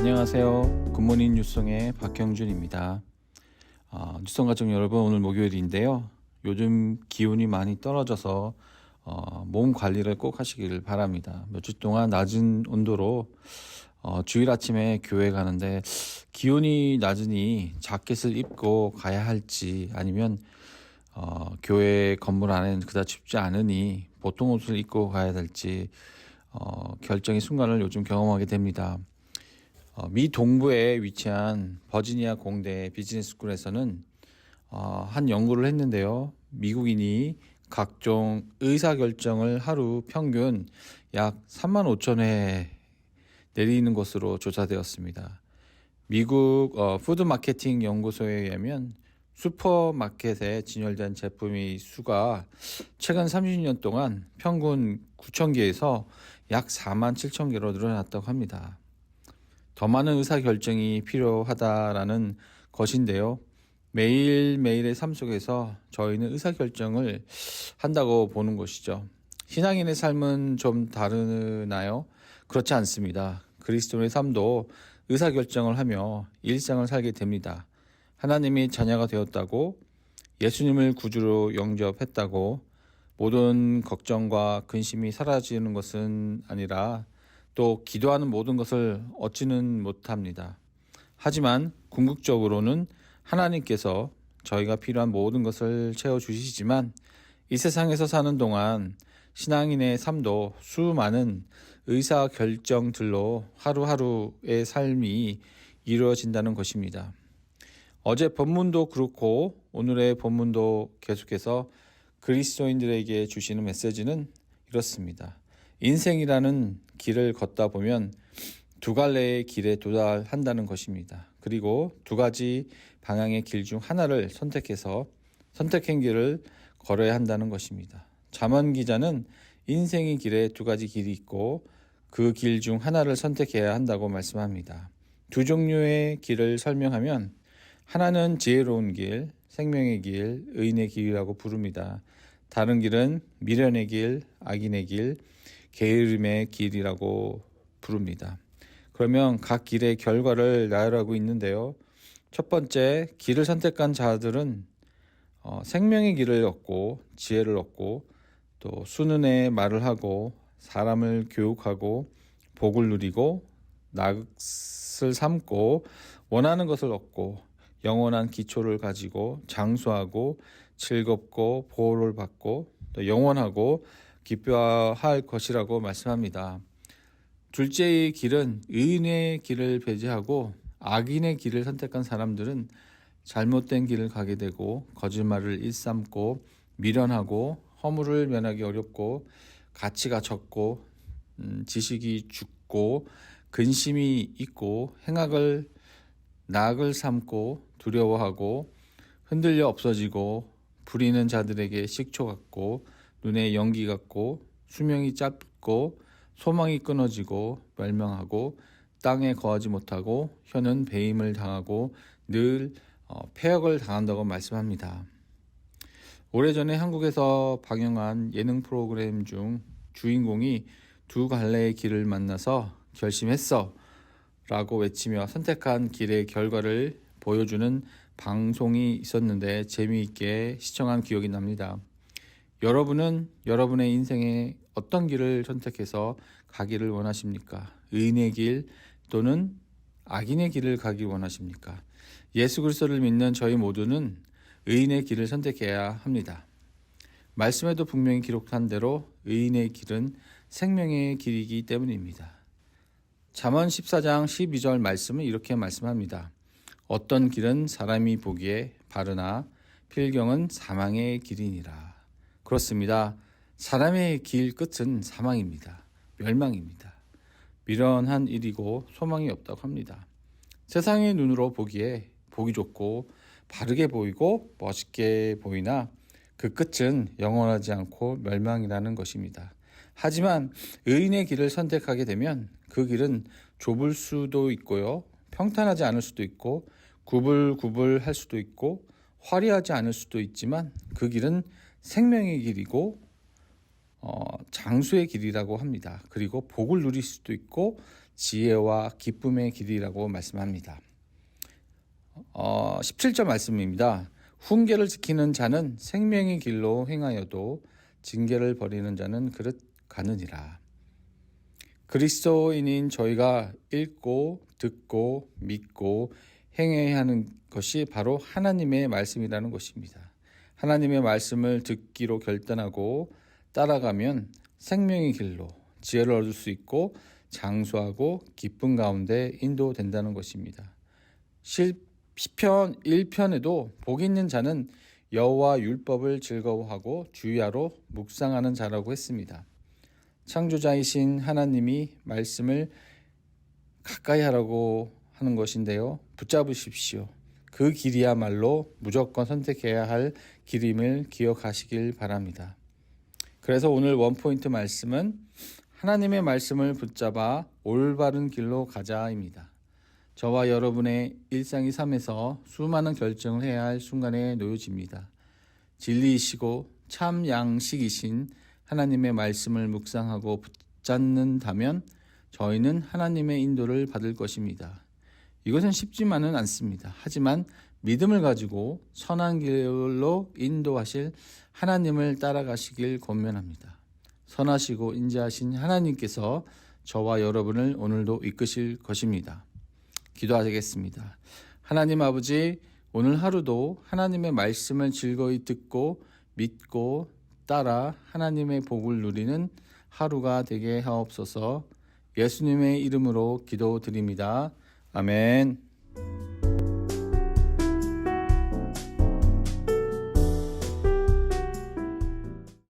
안녕하세요. 굿모닝 뉴송의 박형준입니다. 어, 뉴송 가족 여러분 오늘 목요일인데요. 요즘 기온이 많이 떨어져서 어, 몸 관리를 꼭 하시길 바랍니다. 몇주 동안 낮은 온도로 어, 주일 아침에 교회 가는데 기온이 낮으니 자켓을 입고 가야 할지 아니면 어, 교회 건물 안에는 그다지 춥지 않으니 보통 옷을 입고 가야 될지 어, 결정의 순간을 요즘 경험하게 됩니다. 어, 미 동부에 위치한 버지니아 공대 비즈니스쿨에서는 어, 한 연구를 했는데요. 미국인이 각종 의사 결정을 하루 평균 약 3만 5천 회 내리는 것으로 조사되었습니다. 미국 어, 푸드 마케팅 연구소에 의하면 슈퍼마켓에 진열된 제품의 수가 최근 30년 동안 평균 9천 개에서 약 4만 7천 개로 늘어났다고 합니다. 더 많은 의사 결정이 필요하다라는 것인데요. 매일매일의 삶 속에서 저희는 의사 결정을 한다고 보는 것이죠. 신앙인의 삶은 좀 다르나요? 그렇지 않습니다. 그리스도의 삶도 의사 결정을 하며 일상을 살게 됩니다. 하나님이 자녀가 되었다고 예수님을 구주로 영접했다고 모든 걱정과 근심이 사라지는 것은 아니라 또 기도하는 모든 것을 얻지는 못합니다. 하지만 궁극적으로는 하나님께서 저희가 필요한 모든 것을 채워주시지만 이 세상에서 사는 동안 신앙인의 삶도 수많은 의사 결정들로 하루하루의 삶이 이루어진다는 것입니다. 어제 본문도 그렇고 오늘의 본문도 계속해서 그리스도인들에게 주시는 메시지는 이렇습니다. 인생이라는 길을 걷다 보면 두 갈래의 길에 도달한다는 것입니다. 그리고 두 가지 방향의 길 중 하나를 선택해서 선택한 길을 걸어야 한다는 것입니다. 잠언 기자는 인생의 길에 두 가지 길이 있고 그 길 중 하나를 선택해야 한다고 말씀합니다. 두 종류의 길을 설명하면 하나는 지혜로운 길, 생명의 길, 의인의 길이라고 부릅니다. 다른 길은 미련의 길, 악인의 길, 게으름의 길이라고 부릅니다. 그러면 각 길의 결과를 나열하고 있는데요. 첫 번째, 길을 선택한 자들은 어, 생명의 길을 얻고 지혜를 얻고 또 수는의 말을 하고 사람을 교육하고 복을 누리고 낯을 삼고 원하는 것을 얻고 영원한 기초를 가지고 장수하고 즐겁고 보호를 받고 또 영원하고 기뻐할 것이라고 말씀합니다. 둘째의 길은 의인의 길을 배제하고 악인의 길을 선택한 사람들은 잘못된 길을 가게 되고 거짓말을 일삼고 미련하고 허물을 면하기 어렵고 가치가 적고 음, 지식이 죽고 근심이 있고 행악을 낙을 삼고 두려워하고 흔들려 없어지고 부리는 자들에게 식초 같고 눈에 연기 같고 수명이 짧고 소망이 끊어지고 멸망하고 땅에 거하지 못하고 혀는 배임을 당하고 늘 어, 폐역을 당한다고 말씀합니다. 오래전에 한국에서 방영한 예능 프로그램 중 주인공이 두 갈래의 길을 만나서 결심했어 라고 외치며 선택한 길의 결과를 보여주는 방송이 있었는데 재미있게 시청한 기억이 납니다. 여러분은 여러분의 인생에 어떤 길을 선택해서 가기를 원하십니까? 의인의 길 또는 악인의 길을 가기 원하십니까? 예수 그리스도를 믿는 저희 모두는 의인의 길을 선택해야 합니다. 말씀에도 분명히 기록한 대로 의인의 길은 생명의 길이기 때문입니다. 잠언 14장 12절 말씀은 이렇게 말씀합니다. 어떤 길은 사람이 보기에 바르나 필경은 사망의 길이니라. 그렇습니다. 사람의 길 끝은 사망입니다. 멸망입니다. 미련한 일이고 소망이 없다고 합니다. 세상의 눈으로 보기에 보기 좋고 바르게 보이고 멋있게 보이나 그 끝은 영원하지 않고 멸망이라는 것입니다. 하지만 의인의 길을 선택하게 되면 그 길은 좁을 수도 있고요. 평탄하지 않을 수도 있고 구불구불 할 수도 있고 화려하지 않을 수도 있지만 그 길은 생명의 길이고 어, 장수의 길이라고 합니다. 그리고 복을 누릴 수도 있고 지혜와 기쁨의 길이라고 말씀합니다. 어, 17절 말씀입니다. 훈계를 지키는 자는 생명의 길로 행하여도 징계를 버리는 자는 그릇 가느니라. 그리스도인인 저희가 읽고 듣고 믿고 행해야 하는 것이 바로 하나님의 말씀이라는 것입니다. 하나님의 말씀을 듣기로 결단하고 따라가면 생명의 길로 지혜를 얻을 수 있고 장수하고 기쁨 가운데 인도된다는 것입니다. 실 시편 1편에도 복 있는 자는 여호와 율법을 즐거워하고 주야로 묵상하는 자라고 했습니다. 창조자이신 하나님이 말씀을 가까이 하라고 하는 것인데요. 붙잡으십시오. 그 길이야말로 무조건 선택해야 할 길임을 기억하시길 바랍니다. 그래서 오늘 원포인트 말씀은 하나님의 말씀을 붙잡아 올바른 길로 가자입니다. 저와 여러분의 일상의 삶에서 수많은 결정을 해야 할 순간에 놓여집니다. 진리이시고 참 양식이신 하나님의 말씀을 묵상하고 붙잡는다면 저희는 하나님의 인도를 받을 것입니다. 이것은 쉽지만은 않습니다. 하지만 믿음을 가지고 선한 길로 인도하실 하나님을 따라가시길 권면합니다. 선하시고 인자하신 하나님께서 저와 여러분을 오늘도 이끄실 것입니다. 기도하겠습니다. 하나님 아버지, 오늘 하루도 하나님의 말씀을 즐거이 듣고 믿고 따라 하나님의 복을 누리는 하루가 되게 하옵소서 예수님의 이름으로 기도드립니다. 아멘.